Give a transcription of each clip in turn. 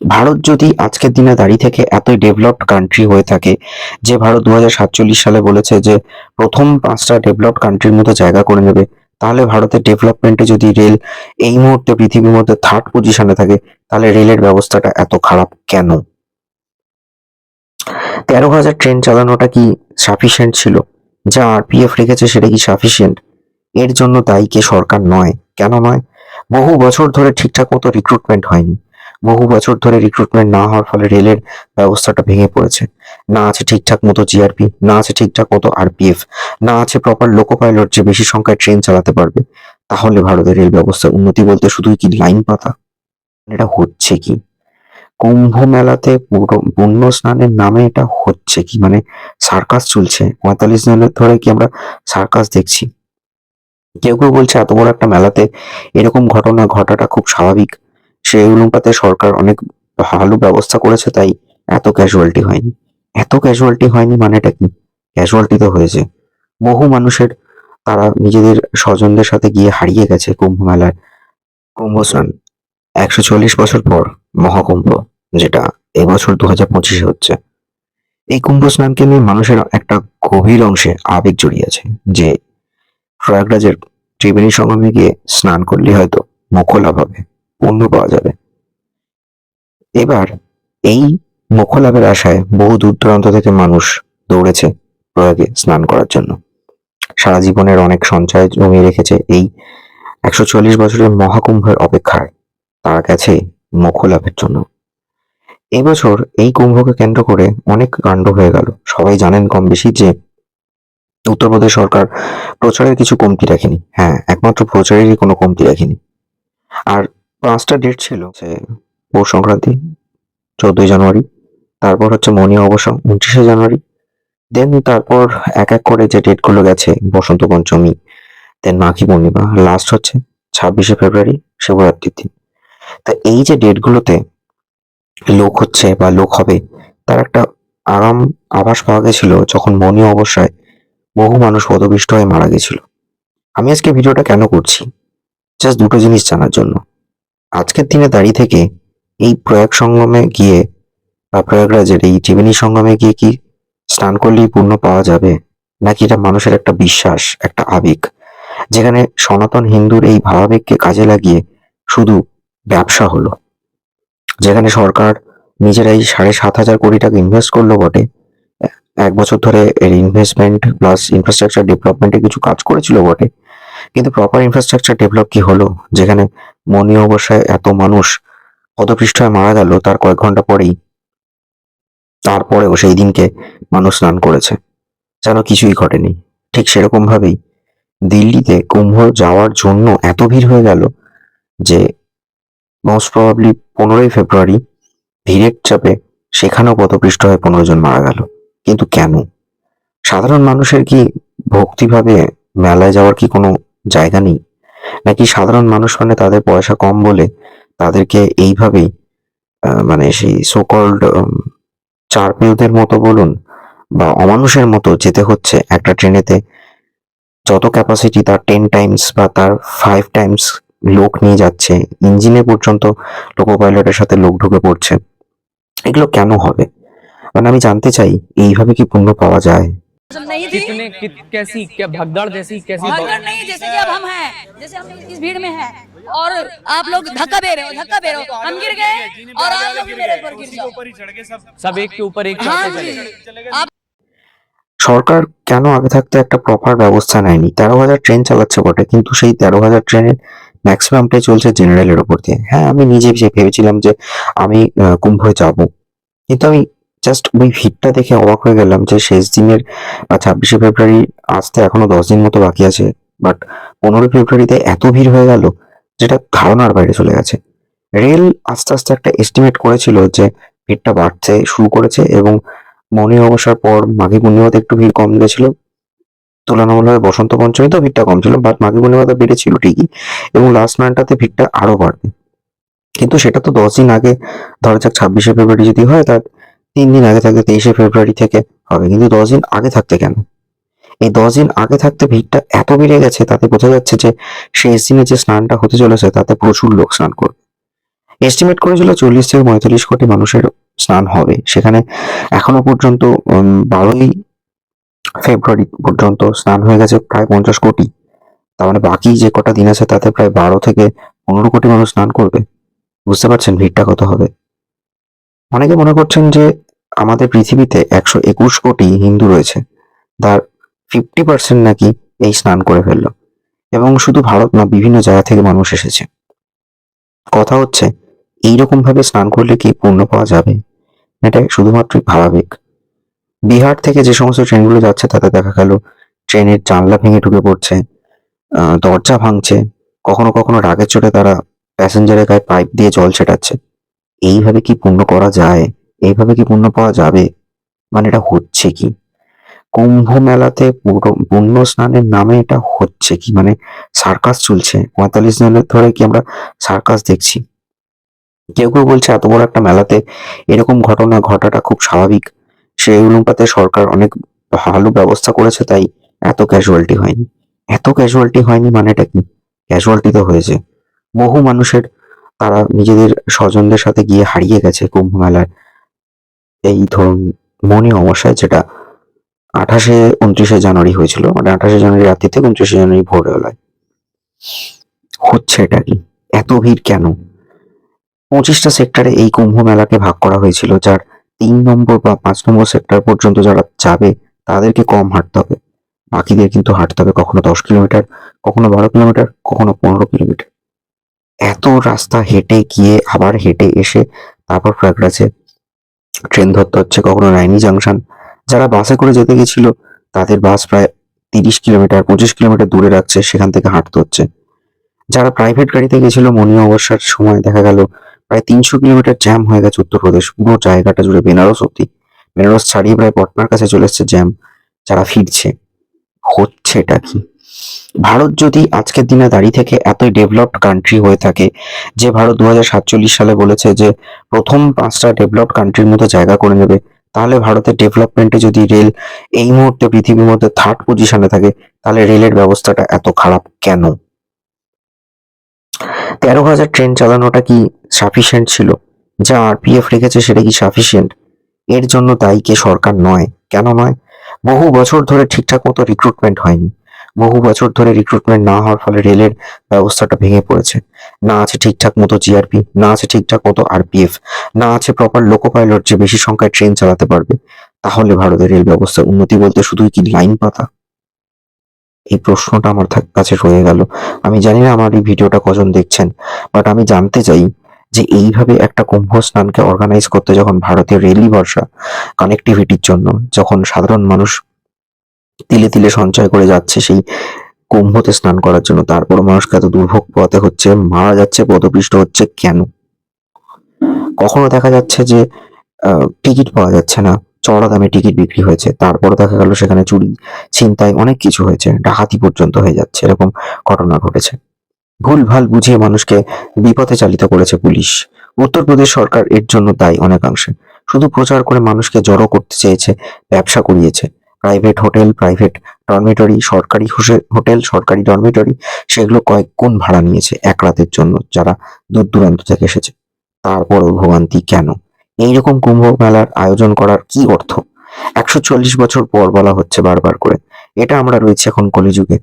ভারত যদি আজকের দিনে দাঁড়িয়ে থেকে এতই ডেভেলপড কান্ট্রি হয়ে থাকে, যে ভারত দু হাজার সাতচল্লিশ সালে বলেছে যে প্রথম পাঁচটা ডেভেলপড কান্ট্রির মধ্যে জায়গা করে নেবে, তাহলে ভারতের ডেভেলপমেন্টে যদি রেল এই মুহূর্তে পৃথিবীর মধ্যে থার্ড পজিশনে থাকে, তাহলে রেলের ব্যবস্থাটা এত খারাপ কেন? তেরো হাজার ট্রেন চালানোটা কি সাফিসিয়েন্ট ছিল? যা আরপিএফ রেখেছে সেটা কি সাফিসিয়েন্ট এর জন্য দায়ী কে সরকার নয়। কেন নয়? বহু বছর ধরে ঠিকঠাক মতো রিক্রুটমেন্ট হয়নি। বহু বছর ধরে রিক্রুটমেন্ট না হওয়ার ফলে রেলের ব্যবস্থাটা ভেঙে পড়েছে। না আছে ঠিকঠাক মতো জিআরপি না আছে ঠিকঠাক মতো আরপিএফ না আছে প্রপার লোকো পাইলট যে বেশি সংখ্যায় ট্রেন চালাতে পারবে। তাহলে ভারতের রেল ব্যবস্থার উন্নতি বলতে শুধুই কি লাইন পাতা? এটা হচ্ছে কি? কুম্ভ মেলাতে পুণ্য স্নানের নামে এটা হচ্ছে কি? মানে সার্কাস চলছে। পঁয়তাল্লিশ দিনের ধরে কি আমরা সার্কাস দেখছি? কেউ কেউ বলছে এত বড় একটা মেলাতে এরকম ঘটনা, ঘটাটা খুব স্বাভাবিক। সেই অনুপাতে সরকার অনেক ভালো ব্যবস্থা করেছে, তাই এত ক্যাজুয়ালিটি হয়নি। এত ক্যাজুয়ালিটি হয়নি মানেটা কি? ক্যাজুয়ালিটি তো হয়েছে। বহু মানুষের, তারা নিজেদের স্বজনদের সাথে গিয়ে হারিয়ে গেছে কুম্ভ মেলার কুম্ভ স্নান একশো চল্লিশ বছর পর মহাকুম্ভ, যেটা এবছর দু হাজার পঁচিশে হচ্ছে। এই কুম্ভ স্নানকে নিয়ে মানুষের একটা গভীর অংশে আবেগ জড়িয়ে আছে, যে প্রয়াগরাজের ত্রিবেণী সঙ্গমে গিয়ে স্নান করলে হয়তো লাভ হবে পুণ্য পাওয়া যাবে। এবার এই লাভের আশায় বহু দূর দূরান্ত থেকে মানুষ দৌড়েছে প্রয়াগে স্নান করার জন্য। সারা জীবনের অনেক সঞ্চয় জমিয়ে রেখেছে এই একশো চল্লিশ বছরের মহাকুম্ভের অপেক্ষায়। তারা গেছে লাভের জন্য। এবছর এই কুম্ভকে কেন্দ্র করে অনেক কাণ্ড হয়ে গেল। সবাই জানেন কম বেশি যে উত্তরপ্রদেশ সরকার প্রচারের কিছু কমতি রাখেনি। হ্যাঁ একমাত্র প্রচারেরই কোনো কমতি রাখেনি। আর পাঁচটা ডেট ছিল যে পৌষ সংক্রান্তি চোদ্দই জানুয়ারি, তারপর হচ্ছে মনি অবসর উনত্রিশে জানুয়ারি দেন তারপর এক এক করে যে ডেটগুলো গেছে, বসন্ত পঞ্চমী দেন মাঘী পূর্ণিমা লাস্ট হচ্ছে ছাব্বিশে ফেব্রুয়ারি, শিবরাত্রির দিন। তা এই যে ডেটগুলোতে লোক হচ্ছে বা লোক হবে, তার একটা আরাম আভাস পাওয়া গেছিল যখন মনি অবস্যায় বহু মানুষ পদপিষ্ট হয়ে মারা গেছিল। আমি আজকে ভিডিওটা কেন করছি? জাস্ট দুটো জিনিস জানার জন্য। আজকের দিনে দাঁড়িয়ে থেকে এই প্রয়াগ সঙ্গমে গিয়ে বা প্রয়াগরাজের এই ত্রিবেণী সঙ্গমে গিয়ে কি স্নান করলেই পূর্ণ পাওয়া যাবে? নাকি এটা মানুষের একটা বিশ্বাস, একটা আবেগ? যেখানে সনাতন হিন্দুর এই ভাবাবেগকে কাজে লাগিয়ে শুধু ব্যবসা হলো। যেখানে সরকার নিজেরাই সাড়ে সাত হাজার কোটি টাকা ইনভেস্ট করল বটে। এক বছর ধরে এর ইনভেস্টমেন্ট প্লাস ইনফ্রাস্ট্রাকচার ডেভেলপমেন্টে কিছু কাজ করেছিল বটে। কিন্তু প্রপার ইনফ্রাস্ট্রাকচার ডেভেলপ কি হলো? যেখানে মনি অবস্যায় এত মানুষ পদপৃষ্ঠ হয়ে মারা গেল, তার কয়েক ঘণ্টা পরেই। তারপরেও সেই দিনকে মানুষ স্নান করেছে। যেন কিছুই ঘটেনি। ঠিক সেরকম ভাবেই দিল্লিতে কুম্ভ যাওয়ার জন্য এত ভিড় হয়ে গেল যে মোস্ট প্রবাবলি পনেরোই ফেব্রুয়ারি ভিড়ের চাপে সেখানেও পদপৃষ্ঠ হয়ে পনেরো জন মারা গেল। কিন্তু কেন? সাধারণ মানুষের কি ভক্তিভাবে মেলায় যাওয়ার কি কোনো জায়গা নেই। নাকি সাধারণ মানুষ মানে তাদের পয়সা কম বলে তাদেরকে এইভাবেই মানে সেই সোকল্ড চারপেউদের মতো বলুন বা অমানুষের মতো যেতে হচ্ছে একটা ট্রেনেতে। যত ক্যাপাসিটি তার টেন টাইমস বা তার ফাইভ টাইমস লোক নিয়ে যাচ্ছে ইঞ্জিনে পর্যন্ত লোকো পাইলটের সাথে লোক ঢুকে পড়ছে। এগুলো কেন হবে? মানে আমি জানতে চাই, এইভাবে কি পণ্য পাওয়া যায়? नहीं थी कितने कित, कैसी क्या भगदड़ जैसी कैसी भगदड़ नहीं जैसे कि अब हम हैं जैसे हम इस भीड़ में हैं और आप लोग धक्का दे रहे हो धक्का दे रहे हो हम गिर गए और आप लोग भी मेरे ऊपर गिर जाओ सब एक के ऊपर एक हाँ चढ़ते जी चले आप সরকার কেন আগে থাকতে একটা প্রপার ব্যবস্থা নেয়নি তেরো হাজার ট্রেন চালাচ্ছে বটে কিন্তু সেই তেরো হাজার ট্রেনের ম্যাক্সিমামটাই চলছে জেনারেলের ওপর দিয়ে হ্যাঁ আমি নিজে যে ভেবেছিলাম যে আমি আহ, কুম্ভে যাব কিন্তু আমি জাস্ট ওই ভিড়টা দেখে অবাক হয়ে গেলাম যে শেষ দিনের ছাব্বিশে ফেব্রুয়ারি আসতে এখনও দশ দিন মতো বাকি আছে বাট পনেরোই ফেব্রুয়ারিতে এত ভিড় হয়ে গেল যেটা ধারণার বাইরে চলে গেছে। রেল আস্তে আস্তে একটা এস্টিমেট করেছিল যে ভিড়টা বাড়তে শুরু করেছে এবং মনে অবসর পর মাঘী পূর্ণিমাতে একটু ভিড় কম গেছিল তুলনামূলকভাবে বসন্ত পঞ্চমীতেও ভিড়টা কম ছিল বাট মাঘী পূর্ণিমাতে বেড়েছিল ঠিকই এবং লাস্ট নাইনটাতে ভিড়টা আরও বাড়বে। কিন্তু সেটা তো দশ দিন আগে, ধরা যাক ছাব্বিশে ফেব্রুয়ারি যদি হয়, তার তিন দিন আগে থাকতে তেইশে ফেব্রুয়ারি থেকে হবে, কিন্তু দশ দিন আগে থাকতে কেন? এই দশ দিন আগে থাকতে ভিড়টা এত বেড়ে গেছে, তাতে বোঝা যাচ্ছে যে শেষ দিনে যে স্নানটা হতে চলেছে, তাতে প্রচুর লোক স্নান করবে। এস্টিমেট করেছিল চল্লিশ থেকে পঁয়তাল্লিশ কোটি মানুষের স্নান হবে, সেখানে এখনও পর্যন্ত বারোই ফেব্রুয়ারি পর্যন্ত স্নান হয়ে গেছে প্রায় পঞ্চাশ কোটি। তার মানে বাকি যে কটা দিন আছে, তাতে প্রায় বারো থেকে পনেরো কোটি মানুষ স্নান করবে। বুঝতে পারছেন ভিড়টা কত হবে? অনেকে মনে করছেন যে আমাদের পৃথিবীতে একশো একুশ কোটি হিন্দু রয়েছে, তার ফিফটি পার্সেন্ট নাকি এই স্নান করে ফেলল। এবং শুধু ভারত না, বিভিন্ন জায়গা থেকে মানুষ এসেছে। কথা হচ্ছে এইরকম ভাবে স্নান করলে কি পূর্ণ পাওয়া যাবে? এটা শুধুমাত্রই ভাবাবেগ। বিহার থেকে যে সমস্ত ট্রেনগুলো যাচ্ছে, তাতে দেখা গেল ট্রেনের জানলা ভেঙে ঢুকে পড়ছে দরজা ভাঙছে, কখনো কখনো রাগের চোটে তারা প্যাসেঞ্জারের গায়ে পাইপ দিয়ে জল ছেটাচ্ছে। এইভাবে কি পূর্ণ করা যায়? এইভাবে কি পূর্ণ পাওয়া যাবে? মানে এটা হচ্ছে কি? কুম্ভ মেলাতে পুরো- পুণ্য স্নানের নামে এটা হচ্ছে কি? মানে সার্কাস চলছে। পঁয়তাল্লিশ দিনের ধরে কি আমরা সার্কাস দেখছি? কেউ কেউ বলছে, এত বড় একটা মেলাতে এরকম ঘটনা ঘটাটা খুব স্বাভাবিক। সেই অনুপাতে সরকার অনেক ভালো ব্যবস্থা করেছে, তাই এত ক্যাজুয়ালিটি হয়নি। এত ক্যাজুয়ালিটি হয়নি মানে এটা কি? ক্যাজুয়ালিটি তো হয়েছে। বহু মানুষের তারা নিজেদের স্বজনদের সাথে গিয়ে হারিয়ে গেছে কুম্ভ মেলার। এই ধরুন মনে অবসায় যেটা আঠাশে উনত্রিশে জানুয়ারি হয়েছিল মানে আঠাশে জানুয়ারি রাত্রি থেকে উনত্রিশে জানুয়ারি ভোরবেলায়। হচ্ছে এটা কি? এত ভিড় কেন? পঁচিশটা সেক্টরে এই কুম্ভ মেলাকে ভাগ করা হয়েছিল, যার তিন নম্বর বা পাঁচ নম্বর সেক্টর পর্যন্ত যারা যাবে, তাদেরকে কম হাঁটতে হবে। বাকিদের কিন্তু হাঁটতে হবে কখনো দশ কিলোমিটার, কখনো বারো কিলোমিটার, কখনো পনেরো কিলোমিটার। এত রাস্তা হেঁটে গিয়ে আবার হেঁটে এসে তারপর প্রয়াগরাজে ট্রেন ধরতে হচ্ছে কখনো রাইনি জাংশন। যারা বাসে করে যেতে গেছিল, তাদের বাস প্রায় তিরিশ কিলোমিটার, পঁচিশ কিলোমিটার দূরে রাখছে, সেখান থেকে হাঁটতে হচ্ছে। যারা প্রাইভেট গাড়িতে গেছিল মনি অবস্যার সময় দেখা গেল, প্রায় তিনশো কিলোমিটার জ্যাম হয়ে গেছে উত্তরপ্রদেশ। পুরো জায়গাটা জুড়ে বেনারস অব্দি বেনারস ছাড়িয়ে প্রায় পটনার কাছে চলে এসছে জ্যাম যারা ফিরছে। হচ্ছে এটা কি? ভারত যদি আজকের দিনে দাঁড়িয়ে থেকে এতই ডেভেলপড কান্ট্রি হয়ে থাকে, যে ভারত দু হাজার সাতচল্লিশ সালে বলেছে যে প্রথম পাঁচটা ডেভেলপড কান্ট্রির মধ্যে জায়গা করে নেবে, তাহলে ভারতের ডেভেলপমেন্টে যদি রেল এই মুহূর্তে পৃথিবীর মধ্যে থার্ড পজিশনে থাকে, তাহলে রেলের ব্যবস্থাটা এত খারাপ কেন? তেরো হাজার ট্রেন চালানোটা কি সাফিসিয়েন্ট ছিল? যা আরপিএফ রেখেছে সেটা কি সাফিসিয়েন্ট এর জন্য দায়ী কে সরকার নয়। কেন নয়? বহু বছর ধরে ঠিকঠাক মতো রিক্রুটমেন্ট হয়নি। বহু বছর ধরে রিক্রুটমেন্ট না হওয়ার ফলে রেলের ব্যবস্থাটা ভেঙে পড়েছে। না আছে ঠিকঠাক মতো জিআরপি না আছে ঠিকঠাক মতো আরপিএফ না আছে প্রপার লোকো পাইলট যে বেশি সংখ্যায় ট্রেন চালাতে পারবে, তাহলে ভারতের রেল ব্যবস্থার উন্নতি বলতে শুধুই কি লাইন পাতা? এই প্রশ্নটা আমার কাছে রয়ে গেল। আমি জানি না আমার এই ভিডিওটা কজন দেখছেন বাট আমি জানতে চাই যে এইভাবে একটা কুম্ভ স্নানকে অর্গানাইজ করতে যখন ভারতীয় রেলই ভরসা কানেক্টিভিটির জন্য, যখন সাধারণ মানুষ তিলে তিলে সঞ্চয় করে যাচ্ছে সেই কুম্ভতে স্নান করার জন্য। তারপর মানুষকে এত দুর্ভোগ পোয়াতে হচ্ছে, মারা যাচ্ছে, পদপিষ্ট হচ্ছে কেন? কখনো দেখা যাচ্ছে যে টিকিট পাওয়া যাচ্ছে না, চড়া দামে টিকিট বিক্রি হয়েছে তারপর দেখা গেল সেখানে চুরি, ছিনতাই অনেক কিছু হয়েছে, ডাকাতি পর্যন্ত হয়ে যাচ্ছে, এরকম ঘটনা ঘটেছে। ভুলভাল বুঝিয়ে মানুষকে বিপথে চালিত করেছে পুলিশ। উত্তরপ্রদেশ সরকার এর জন্য দায়ী অনেকাংশে। শুধু প্রচার করে মানুষকে জড়ো করতে চেয়েছে, ব্যবসা করিয়েছে প্রাইভেট হোটেল প্রাইভেট ডরমিটরি সরকারি হোটেল সরকারি ডরমিটরি সেগুলো কয়েক গুণ ভাড়া নিয়েছে এক রাতের জন্য যারা দূর দূরান্ত থেকে এসেছে। তারপরও ভোগান্তি কেন? এইরকম কুম্ভ মেলার আয়োজন করার কি অর্থ? একশো চল্লিশ বছর পর বলা হচ্ছে বারবার করে। এটা আমরা রয়েছে এখন কলিযুগে।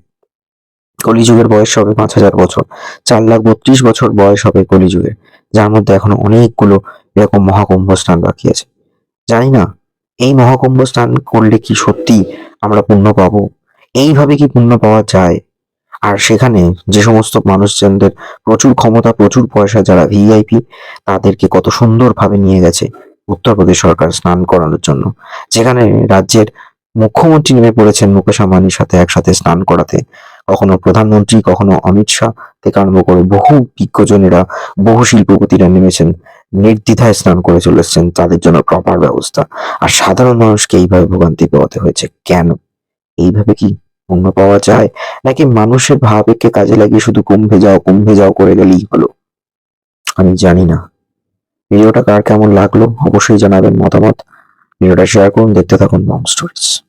কলিযুগের বয়স হবে পাঁচ হাজার বছর। চার লাখ বত্রিশ বছর বয়স হবে কলিযুগের। যার মধ্যে এখনও অনেকগুলো এরকম মহাকুম্ভ স্নান বাকি আছে। জানি না এই মহাকুম্ভ স্নান করলে কি সত্যি আমরা পুণ্য পাবো? এইভাবে কি পুণ্য পাওয়া যায়? আর সেখানে যে সমস্ত মানুষজনদের প্রচুর ক্ষমতা, প্রচুর পয়সা, যারা ভিআইপি তাদেরকে কত সুন্দরভাবে নিয়ে গেছে উত্তরপ্রদেশ সরকার স্নান করানোর জন্য। যেখানে রাজ্যের মুখ্যমন্ত্রী নেমে পড়েছেন মুকেশ আম্বানির সাথে একসাথে স্নান করাতে। কখনো প্রধানমন্ত্রী, কখনো অমিত শাহ থেকে আরম্ভ করে বহু বিজ্ঞজনেরা, বহু শিল্পপতিরা নেমেছেন নির্দ্বিধায় স্নান করে চলে এসেছেন তাদের জন্য প্রপার ব্যবস্থা। আর সাধারণ মানুষকে এইভাবে ভোগান্তি পোহাতে হয়েছে কেন? এইভাবে কি পুণ্য পাওয়া যায়? নাকি মানুষের ভাবেকে কাজে লাগিয়ে শুধু কুম্ভে যাও কুম্ভে যাও করে গেলেই হলো? আমি জানি না। ভিডিওটা কার কেমন লাগল অবশ্যই জানাবেন মতামত। ভিডিওটা শেয়ার করুন, দেখতে থাকুন বং স্টোরিজ